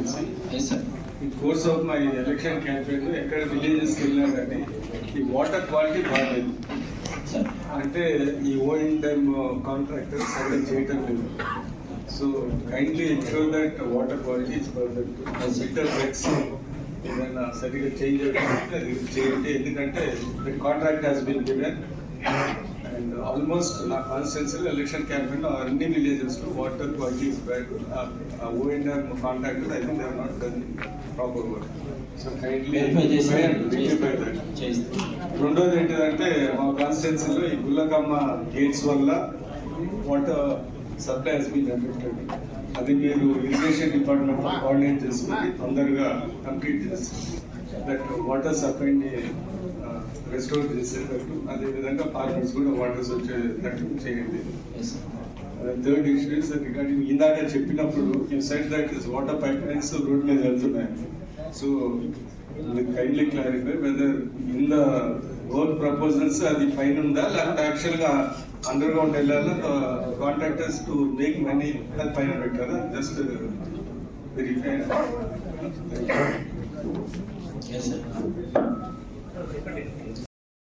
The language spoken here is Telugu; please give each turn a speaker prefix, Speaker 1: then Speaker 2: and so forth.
Speaker 1: కాన్స్టిట్యున్సీ
Speaker 2: సార్
Speaker 1: ఈ course of my election campaign ఎక్కడ విలేజెస్కి వెళ్ళినా కానీ ఈ వాటర్ క్వాలిటీ బాగాలేదు
Speaker 2: సార్
Speaker 1: అంటే ఈ ఓఎన్ టైమ్ కాంట్రాక్టర్ సరిగ్గా చేయటం లేదు. So kindly ensure that water quality is perfect filter ఏదైనా సరిగ్గా చేంజ్ అది చేయండి. ఎందుకంటే contract has been given and almost నా కాన్స్టిట్యున్సీలో ఎలక్షన్ క్యాంపెయిన్ అన్ని విలేజెస్లో water quality is bad on time contractor I think they not
Speaker 2: done proper
Speaker 1: work so
Speaker 2: kindly
Speaker 1: రెండోది ఏంటిదంటే మా కాన్స్టిట్యున్సీలో ఈ గుల్లకమ్మ గేట్స్ వల్ల water supply has been affected అది మీరు ఇరిగేషన్ డిపార్ట్మెంట్ కోఆర్డినేట్ చేసుకుని తొందరగా కంప్లీట్ చేసి దట్ వాటర్ సప్లైని రెస్టోర్ చేసేటట్టు అదేవిధంగా ఫార్మర్స్ కూడా వాటర్స్ వచ్చేటట్టు చేయండి. థర్డ్ ఇష్యూ ఇస్ రిగార్డింగ్ ఇందాక చెప్పినప్పుడు you said that water pipe lines road మీద వెళ్తున్నాయి. so kindly clarify whether in the work proposals అది పైన ఉందా లేకపోతే యాక్చువల్ గా అండర్ గ్రౌండ్ వెళ్ళాలా కాంట్రాక్టర్స్ టు మేక్ మనీ అది పైన పెట్టారా జస్ట్ వెరిఫై
Speaker 2: ఎస్ సార్